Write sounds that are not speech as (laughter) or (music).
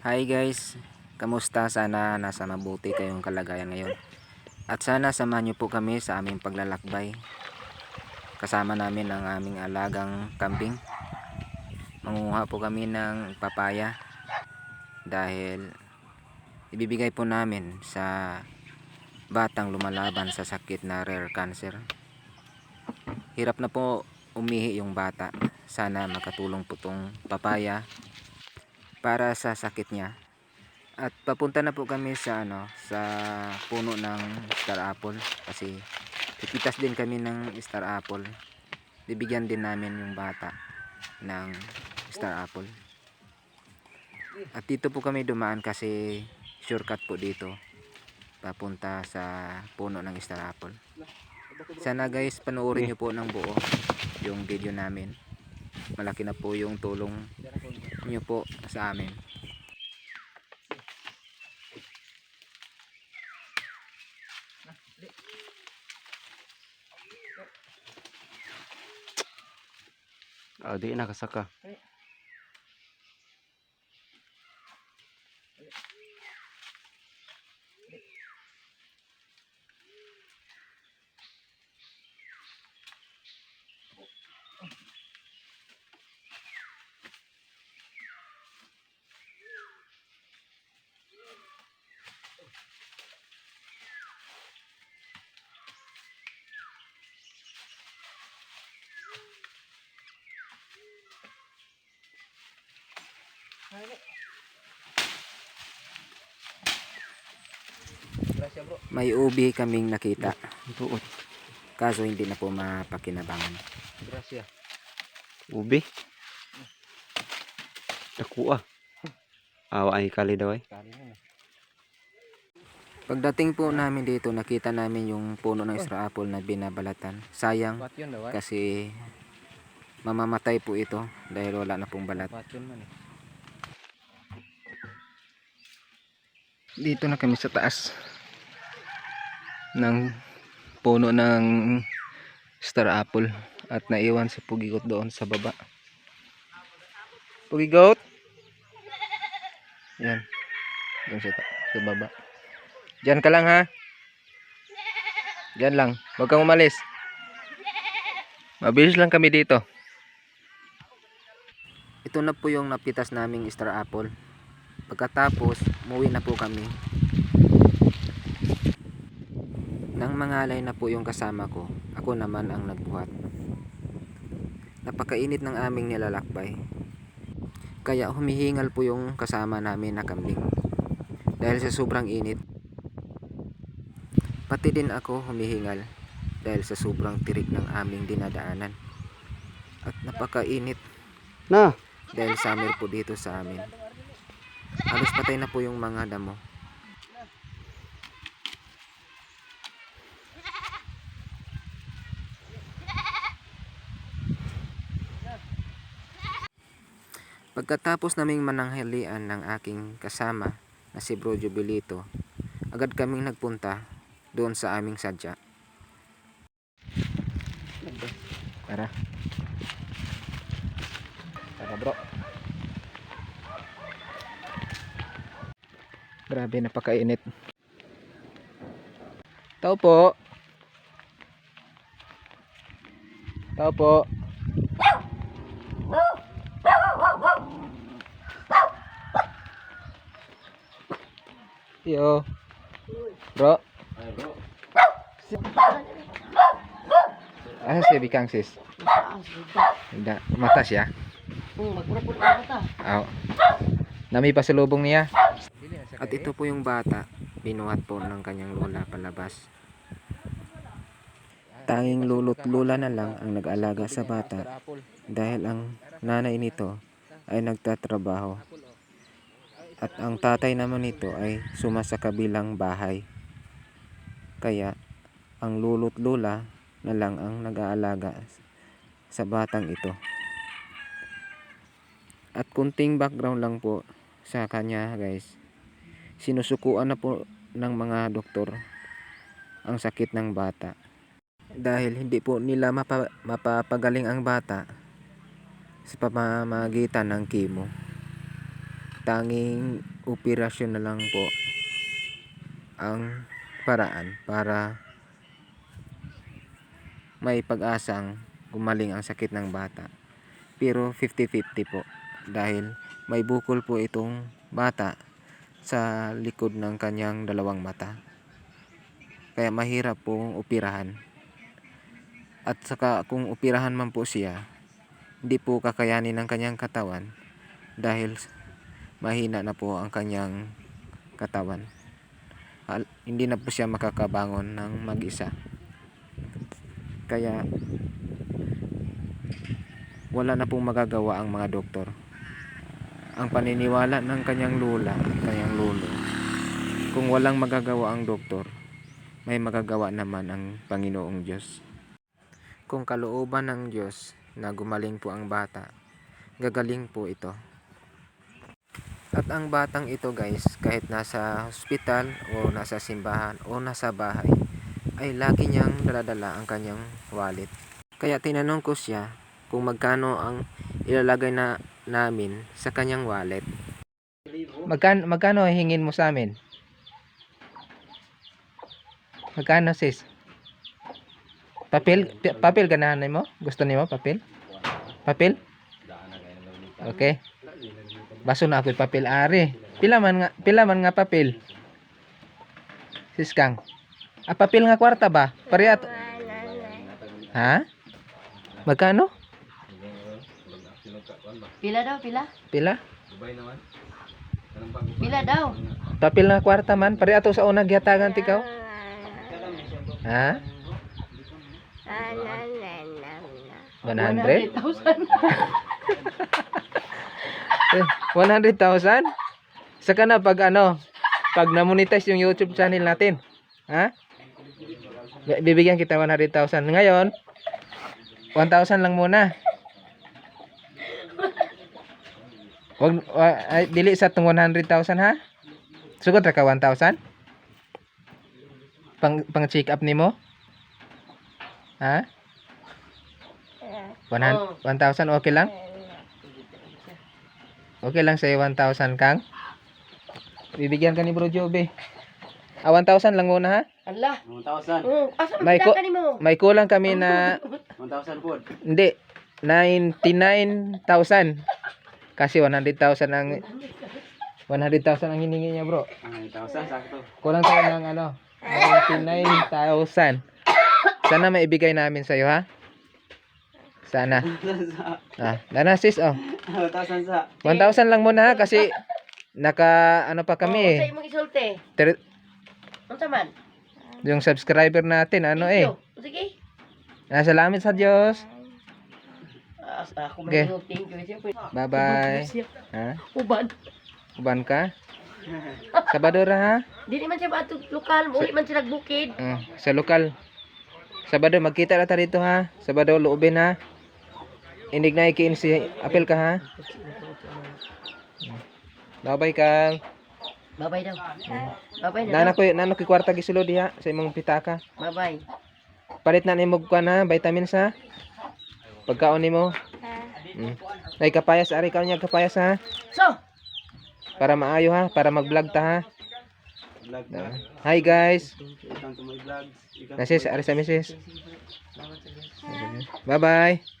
Hi guys, kamusta? Sana nasa mabuti kayong kalagayan ngayon. At sana samahan niyo po kami sa aming paglalakbay. Kasama namin ang aming alagang kambing. Mangunguha po kami ng papaya dahil ibibigay po namin sa batang lumalaban sa sakit na rare cancer. Hirap na po umihi yung bata. Sana makatulong po tong papaya para sa sakit niya. At papunta na po kami sa ano, sa puno ng star apple kasi pipitas din kami ng star apple. Bibigyan din namin yung bata ng star apple. At dito po kami dumaan kasi shortcut po dito papunta sa puno ng star apple. Sana guys panoorin niyo po ng buo yung video namin. Malaki na po yung tulong niyo po sa amin. Ah, di nakasaka. Gracias May ubi kaming nakita Tuot. kaso hindi na po mapakinabangan. Gracias. Ubi. Dako ah. Awa ay kali daw ay. Pagdating po namin dito nakita namin yung puno ng star apple na binabalatan. Sayang ay? kasi mamamatay po ito dahil wala na pong balat. Dito na kami sa taas ng puno ng star apple at naiwan si Pugigot doon sa baba. Pugigot! Yan. Doon sa, sa baba. Diyan ka lang ha. Diyan lang. Huwag kang umalis. Mabilis lang kami dito. Ito na po yung napitas naming star apple. Pagkatapos, muwi na po kami. Nang mangalay na po yung kasama ko, ako naman ang nagbuhat. Napakainit ng aming nilalakbay. Kaya humihingal po yung kasama namin na kambing. Dahil sa sobrang init. Pati din ako humihingal dahil sa sobrang tirik ng aming dinadaanan. At napakainit Na. dahil summer po dito sa amin. Halos patay na po yung mga damo. Pagkatapos naming mananghalian ng aking kasama na si Bro Jubilito, agad kaming nagpunta doon sa aming sadya. Tara. Tara bro. Grabe, napakainit. Tao po. Tao po. Yo. Bro. Asa si Bikang sis? Hindi. Mata siya. Hmm, magpura-pura ka ta. Aw. Nami pa sa lubong niya. At ito po yung bata, binuhat po ng kanyang lola palabas. Tanging lolo't lola na lang ang nag-alaga sa bata dahil ang nanay nito ay nagtatrabaho. At ang tatay naman nito ay suma sa kabilang bahay. Kaya ang lolo't lola na lang ang nag-aalaga sa batang ito. At kunting background lang po sa kanya guys sinusukuan na po ng mga doktor ang sakit ng bata. Dahil hindi po nila mapa, mapapagaling ang bata sa pamamagitan ng chemo. tanging operasyon na lang po ang paraan para may pag-asang gumaling ang sakit ng bata. Pero 50-50 po dahil may bukol po itong bata sa likod ng kanyang dalawang mata. Kaya mahirap pong operahan. At saka kung operahan man po siya, hindi po kakayanin ng kanyang katawan dahil mahina na po ang kanyang katawan. Al- hindi na po siya makakabangon ng mag-isa. Kaya wala na pong magagawa ang mga doktor. Ang paniniwala ng kanyang lula at kanyang lolo. Kung walang magagawa ang doktor, may magagawa naman ang Panginoong Diyos. Kung kalooban ng Diyos na gumaling po ang bata, gagaling po ito. At ang batang ito guys, kahit nasa hospital o nasa simbahan o nasa bahay, ay lagi niyang daladala ang kanyang wallet. Kaya tinanong ko siya kung magkano ang ilalagay na namin sa kanyang wallet. Magkano, magkano hingin mo sa amin? Magkano sis? Papel? Papel ganahan mo? Gusto niyo papel? Papel? Okay. Baso na ako'y papel ari. Pila man nga, pila man nga papel? Sis Kang. Ah, papel nga kwarta ba? Pareha. to- Ha? Magkano? Pila daw, pila? Pila? Pila daw. Papel nga kwarta man. Pareha to sa una gihatagan tikaw. Ha? 100? 100,000. (laughs) Eh, 100,000? Saka na pag ano, pag na-monetize yung YouTube channel natin. Ha? Bi- Bibigyan kita 100,000. Ngayon, 1,000 lang muna. Wag, wa- ay, dili sa tong 100,000 ha? Sugod ra ka 1,000? Pang, pang check up nimo? Ha? 100 1,000 okay lang? Okay lang sa'yo 1,000 kang? Bibigyan ka ni Bro Jobe. Ah, 1,000 lang muna ha? Allah. 1,000. Oh, asa May ko mo? May kulang kami na, (laughs) 1,000 po. hindi, 99,000. Kasi 100,000 ang, 100,000 ang hiningi niya bro. 1,000 sakto. Kulang tayo ng ano, 99,000. Sana maibigay namin sa'yo ha? Sana. (laughs) Ah, dana sis oh. 1,000 sa. 1,000 lang muna ha kasi naka ano pa Sa kami eh. imong isulti. Ter- Unsa man? yung subscriber natin ano eh. Sige. Ah, salamat sa Diyos. Ako Okay. Bye-bye. Ha? Uban. Uban ka? Sabadora ha? Dili man siya ba lokal, muli man siya nagbukid. Mm, sa lokal. Sabado, magkita na tayo dito ha. Sabado, loobin ha. Indig na ikiin si apel ka ha. Bye-bye kang. Babay daw. Babay na Nana ko, nana ko kwarta gisulo diha sa imong pitaka. Babay. Palit na nimo ka na, vitamins ha. Pagkaon nimo. Mm. Ay kapayas, ari ka niya kapayas ha. So, Para maayo ha, para mag-vlog ta ha. Vlog Ah. Hi guys. Nasis, ari sa misis. Bye-bye.